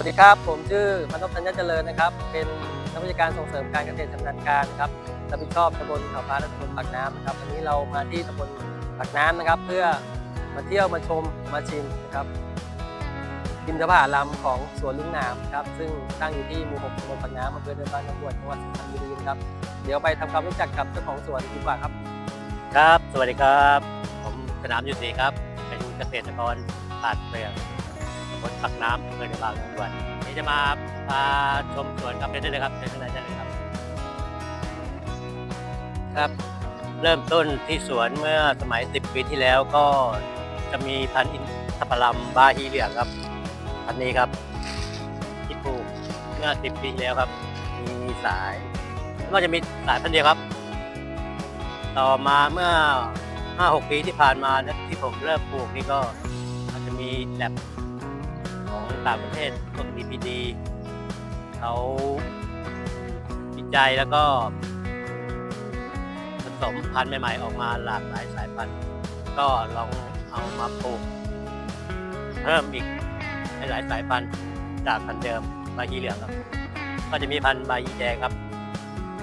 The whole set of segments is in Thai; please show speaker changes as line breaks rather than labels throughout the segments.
วัสดีครับ ผมชื่อมนพธัญญเจริญนะครับ เป็นนักวิชาการส่งเสริมการเกษตรชำนาญการครับรับผิดชอบตำบลเขาพาและตำบลปากน้ำนะครับวันนี้เรามาที่ตำบลปากน้ำนะครับ เพื่อมาเที่ยวมาชมมาชิมนะครับกินทผาลำของสวนลุงหนามครับซึ่งตั้งอยู่ที่หมู่หกตำบลปากน้ำอำเภอเดินบางนางบวชจังหวัดสุพรรณบุรีครับ เดี๋ยวไปทำความรู้จักกับเจ้าของสวนดีกว่าครับ
ครับ สวัสดีครับ ผมสนามยุทธศรีครับ เป็นเกษตรกรตัดเปลือก บนปักน้ำอำเภอในบางจังหวัดนี่จะมาพาชมสวนครับเชิญได้เลยครับเชิญข้างในได้เลยครับ ครับ เริ่มต้นที่สวนเมื่อสมัย 10 ปีที่แล้วก็จะมีพันธุ์อินทผลัมบาฮีเหลืองครับพันธุ์นี้ครับที่ปลูกเมื่อ 10 ปีที่แล้วครับ มีสายก็จะมีสายพันธุ์เดียวครับ ต่อมาเมื่อ 5-6 ปีที่ผ่านมาที่ผมเริ่มปลูกนี่ก็อาจจะมีแลบ ต่างประเทศพวก DPD เขาวิจัยแล้วก็ผสมพันธุ์ใหม่ๆ ออกมาหลากหลายสายพันธุ์ ก็ลองเอามาปลูกเพิ่มอีกหลายสายพันธุ์จากพันธุ์เดิมใบฮีเหลืองครับ ก็จะมีพันธุ์ใบฮีแดงครับ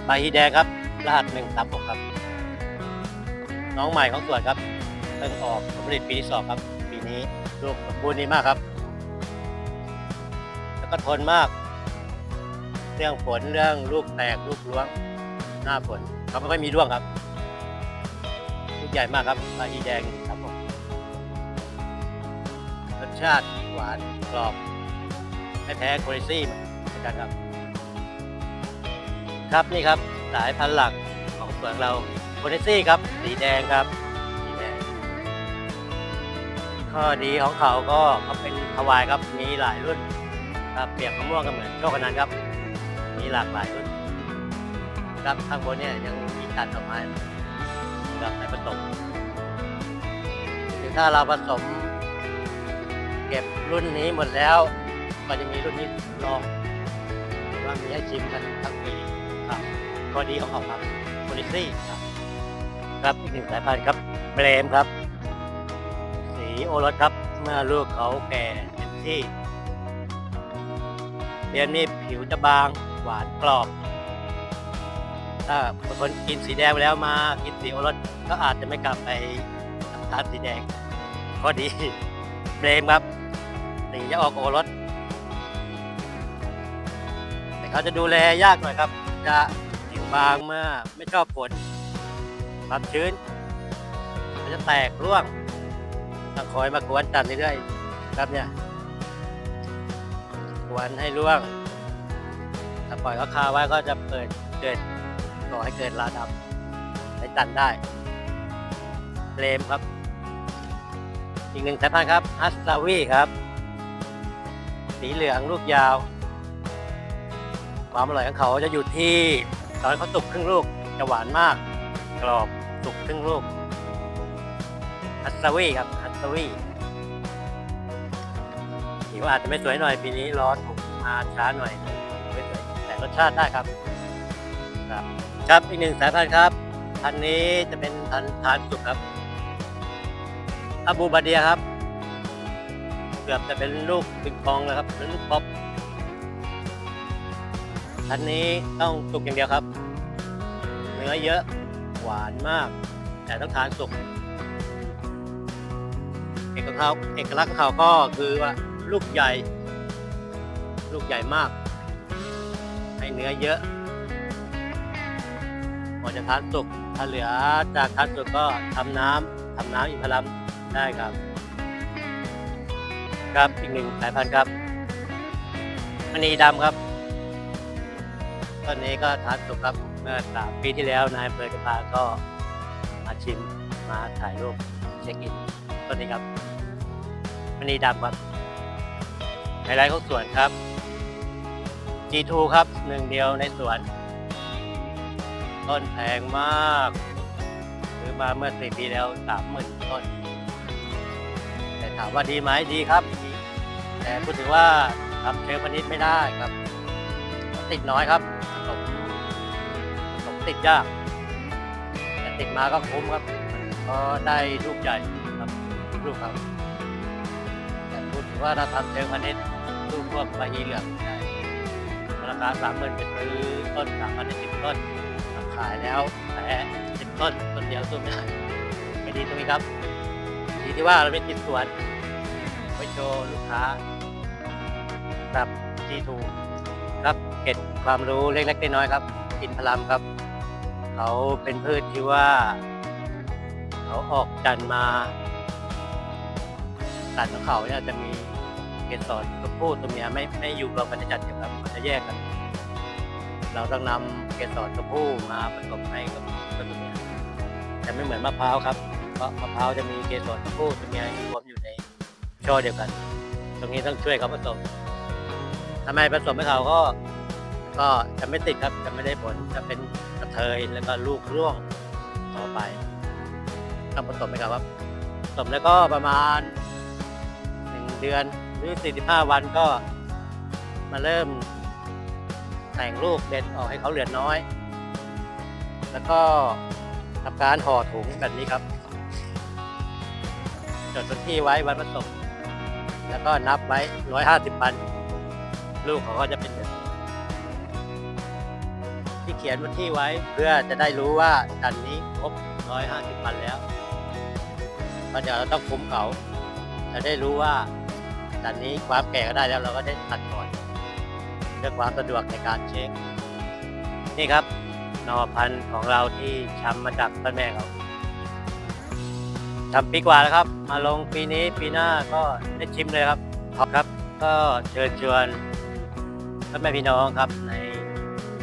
ใบฮีแดงครับ รหัสหนึ่งสามหกครับ น้องใหม่ของสวนครับเพิ่งออกผลผลิตปีที่สองครับ ปีนี้ลูกสมบูรณ์ดีมากครับ ก็ทนมาก เรื่องฝนเรื่องลูกแตกลูกร่วง หน้าฝนเขาไม่ค่อยมีร่วงครับ ลูกใหญ่มากครับปลาอีแดงครับผมรสชาติหวานกรอบไม่แพ้โคเรซี่เหมือนกันครับ ครับนี่ครับสายพันธุ์หลักของสวนเราโคเนซี่ครับ สีแดงครับสีแดงข้อดีของเขาก็เขาเป็นทวายครับมีหลายรุ่น ครับเปียกมะม่วงก็เหมือนโชคอนันต์ครับ มีหลากหลายรุ่นครับข้างบนเนี่ยยังมีการดอกไม้กับในผสมคือถ้าเราผสม เก็บรุ่นนี้หมดแล้ว ก็จะมีรุ่นนี้ลองว่ามีให้ชิมกันทั้งปีครับข้อดีของเขาครับโพลิซี่ครับ ครับอีกหนึ่งสายพันธุ์ครับเบรมครับ สีโอรสครับเมื่อลูกเขาแก่เต็มที่ เบรมนี่ผิวจะบางหวานกรอบ ถ้าคนกินสีแดงไปแล้วมากินสีโอรสก็อาจจะไม่กลับไปทานสีแดงข้อดีเบรมครับสีจะออกโอรสแต่เขาจะดูแลยากหน่อยครับ จะกิ่งบางเมื่อไม่ชอบฝนความชื้น มันจะแตกร่วงต้องคอยมากวนตันเรื่อยๆครับเนี่ย วนให้ร่วง ถ้าปล่อยเขาคาไว้ก็จะเปิดเกิดก่อให้เกิดราดำให้ตันได้เฟรมครับ อีกหนึ่งสายพันธุ์ครับฮัสซาวีครับ สีเหลืองลูกยาว ความอร่อยของเขาจะอยู่ที่ตอนเขาสุกครึ่งลูกจะหวานมาก กรอบสุกครึ่งลูกฮัสซาวีครับฮัสซาวี ผิวอาจจะไม่สวยหน่อยปีนี้ร้อนผมมาช้าหน่อยไม่สวยแต่รสชาติได้ครับ ครับ ครับอีกหนึ่งสายพันธุ์ครับพันธุ์นี้จะเป็นพันธุ์ทานสุกครับอาบูบาเดียครับ เกือบจะเป็นลูกปิงปองเลยครับเป็นลูกป๊อปอันนี้ต้องสุกอย่างเดียวครับ เนื้อเยอะหวานมาก แต่ต้องทานสุกเอกลักษณ์เอกลักษณ์ของเขาก็คือว่า ลูกใหญ่ ลูกใหญ่มาก ให้เนื้อเยอะพอจะทานสุกถ้าเหลือจากทานสุกก็ทำน้ำทำน้ำอินทผลัมได้ครับ ครับอีกหนึ่งสายพันธุ์ครับมณีดำครับต้นนี้ก็ทานสุกครับเมื่อสามปีที่แล้วนายอำเภอกระพาก็มาชิมมาถ่ายรูปเช็คอินต้นนี้ครับมณีดำครับ ไฮไลท์ของสวนครับ G2 ครับหนึ่งเดียวในสวน ต้นแพงมากซื้อมาเมื่อสี่ปีแล้วสามหมื่นต้น แต่ถามว่าดีไหมดีครับ แต่พูดถึงว่าทำเชิงพาณิชย์ไม่ได้ครับ ติดน้อยครับผสมผสมติดยาก แต่ติดมาก็คุ้มครับ ก็ได้ลูกใหญ่ครับลูกครับ แต่พูดถึงว่าถ้าทำเชิงพาณิชย์ลูกพวกใบหีเหลืองไม่ได้ราคาสามหมื่นจะซื้อต้นสามพันสิบต้นขายแล้วแพ้สิบต้นต้นเดียวสู้ไม่ได้ไม่ดีตรงนี้ครับ ดีที่ว่าเราไม่ติดสวนไว้โชว์ลูกค้าครับที่ถูกครับเก็บความรู้เล็กๆน้อยๆครับ อินทรลัมครับ เขาเป็นพืชที่ว่า เขาออกจันมา ตัดของเขาเนี่ยจะมีเกสรตัวผู้ตัวเมียไม่ไม่อยู่รวมกันในจันทร์เดียวกันมันจะแยกกัน เราต้องนำเกสรตัวผู้มาผสมให้กับตัวเมียจะไม่เหมือนมะพร้าวครับเพราะมะพร้าวจะมีเกสรตัวผู้ตัวเมียรวมอยู่ในช่อเดียวกัน ตรงนี้ต้องช่วยเขาผสมทำไมผสมให้เขาก็ก็จะไม่ติดครับจะไม่ได้ผลจะเป็นกระเทยแล้วก็ลูกร่วงต่อไปต้องผสมให้เขาครับผสมแล้วก็ประมาณ เดือนหรือสี่สิบห้าวันก็มาเริ่มแต่งลูกเด็ดออกให้เขาเหลือน้อย แล้วก็ทำการห่อถุงแบบนี้ครับ จดวันที่ไว้วันผสมแล้วก็นับไว้ร้อยห้าสิบวัน ลูกเขาก็จะเป็นแบบนี้ที่เขียนวันที่ไว้เพื่อจะได้รู้ว่าดันนี้ครบร้อยห้าสิบวันแล้วเพราะเดี๋ยวเราต้องคุ้มเขา จะได้รู้ว่า ดันนี้ความแก่ก็ได้แล้วเราก็ได้ตัดก่อนเพื่อความสะดวกในการเช็ค นี่ครับนอพันธุ์ของเราที่ช้ำมาจากต้นแม่เขาทำปีกว่าแล้วครับ มาลงปีนี้ปีหน้าก็ได้ชิมเลยครับครับก็เชิญชวนพ่อแม่พี่น้องครับใน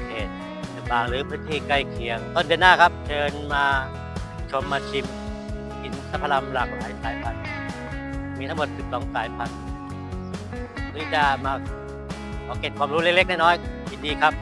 เขตลำปางหรือพื้นที่ใกล้เคียง ต้นเดือนหน้าครับ เชิญมาชมมาชิม กินสัพพลัมหลากหลายสายพันธุ์มีทั้งหมด 12 สายพันธุ์ ที่จะมาขอเก็บความรู้เล็กๆน้อยๆยินดีครับ